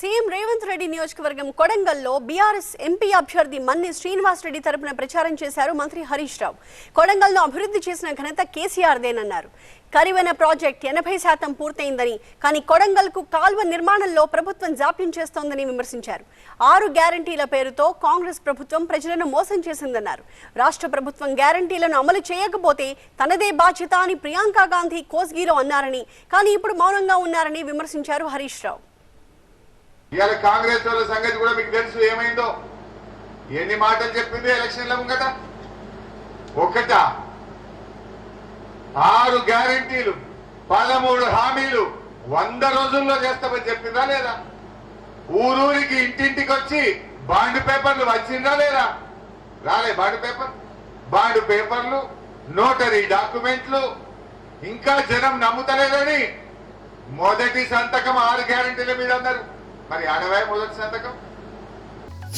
CM Revanth Reddy నియోజకవర్గం కొడంగల్లో BRS MP అభ్యర్థి మన్ని శ్రీనివాస్ రెడ్డి తరపున ప్రచారం చేశారు మంత్రి హరీష్ రావు. కొడంగల్ను అభివృద్ధి చేసిన ఘనత కేసీఆర్దేనన్నారు. కరివెన ప్రాజెక్ట్ ఎనభై శాతం పూర్తయిందని కానీ కొడంగల్కు కాల్వ నిర్మాణంలో ప్రభుత్వం జాప్యం చేస్తోందని విమర్శించారు. ఆరు గ్యారంటీల పేరుతో కాంగ్రెస్ ప్రభుత్వం ప్రజలను మోసం చేసిందన్నారు. రాష్ట్ర ప్రభుత్వం గ్యారంటీలను అమలు చేయకపోతే తనదే బాధ్యత అని ప్రియాంక గాంధీ కోస్గిలో అన్నారని కానీ ఇప్పుడు మౌనంగా ఉన్నారని విమర్శించారు హరీష్ రావు. ఇవాళ కాంగ్రెస్ వాళ్ళ సంగతి కూడా మీకు తెలుసు ఏమైందో? ఎన్ని మాటలు చెప్పింది ఎలక్షన్ల ముంగట? ఒకట ఆరు గ్యారంటీలు పదమూడు హామీలు వంద రోజుల్లో చేస్తామని చెప్పిందా లేదా? ఊరూరికి ఇంటింటికి వచ్చి బాండ్ పేపర్లు వచ్చిందా లేదా? రాలే బాండ్ పేపర్. బాండ్ పేపర్లు నోటరీ డాక్యుమెంట్లు ఇంకా జనం నమ్ముతలేదని మొదటి సంతకం ఆరు గ్యారంటీల మీద అన్నారు. మరి అడవే మొదటి సంతకం?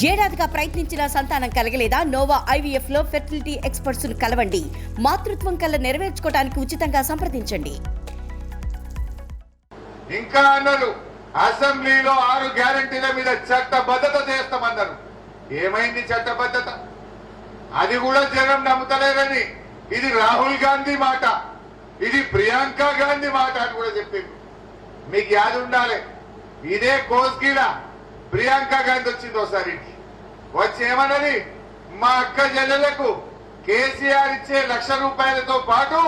ఏడాదిగా ప్రయత్నించిన సంతానం కలగలేదా? నోవా ఐవీఎఫ్లో ఫెర్టిలిటీ ఎక్స్పర్ట్స్ కలవండి. మాతృత్వం కల్లా నెరవేర్చుకోవడానికి ఉచితంగా సంప్రదించండి. ఇంకా అన్నారు అసెంబ్లీలో ఆరు గ్యారంటీల మీద చట్టబద్ధత చేస్తామన్నారు. ఏమైంది చట్టబద్ధత? అది కూడా జనం నమ్ముతలేరని. ఇది రాహుల్ గాంధీ మాట. ఇది ప్రియాంక గాంధీ మాట అని కూడా చెప్పింది మీకు యాది ఉండాలి ఇదే కోస్గిల ప్రియాంక గాంధీ వచ్చింది ఒకసారి వచ్చి ఏమన్నది? మా అక్క చెల్లెలకు కేసీఆర్ ఇచ్చే లక్ష రూపాయలతో పాటు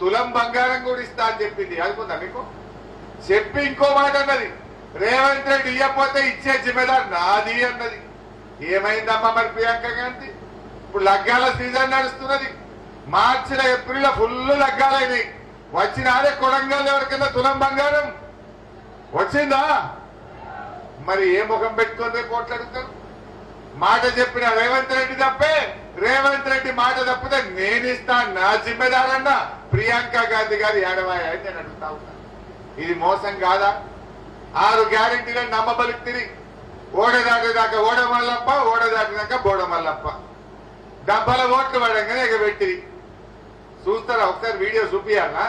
తులం బంగారం కూడా ఇస్తా అని చెప్పింది. అనుకుందా మీకు? చెప్పి ఇంకో మాట అన్నది. రేవంత్ రెడ్డి ఇవ్వకపోతే ఇచ్చే జిమ్మెదారు నాది అన్నది. ఏమైందమ్మా మరి ప్రియాంక గాంధీ? ఇప్పుడు లగ్గాల సీజన్ నడుస్తున్నది. మార్చిలో ఏప్రిల్లో ఫుల్ లగ్గాలైనాయి. వచ్చినారే కొడంగల్ ఎవరికైనా తులం బంగారం? వచ్చిందా? మరి ఏ ముఖం పెట్టుకొని రేపు అడుగుతారు మాట చెప్పిన రేవంత్ రెడ్డి తప్పే. రేవంత్ రెడ్డి మాట తప్పితే నేను ఇస్తా నా జిమ్మెదారన్న ప్రియాంక గాంధీ గారు ఏడవాయ అని నేను అడుగుతా ఉన్నా. ఇది మోసం కాదా? ఆరు గ్యారెంటీగా నమ్మబలికి తిరిగి. ఓడ ఓడమల్లప్ప ఓడ బోడమల్లప్ప. డబ్బాల డబ్బల ఓట్లు పడంగానే ఎగబెట్టి చూస్తారా? ఒకసారి వీడియో చూపియాలా?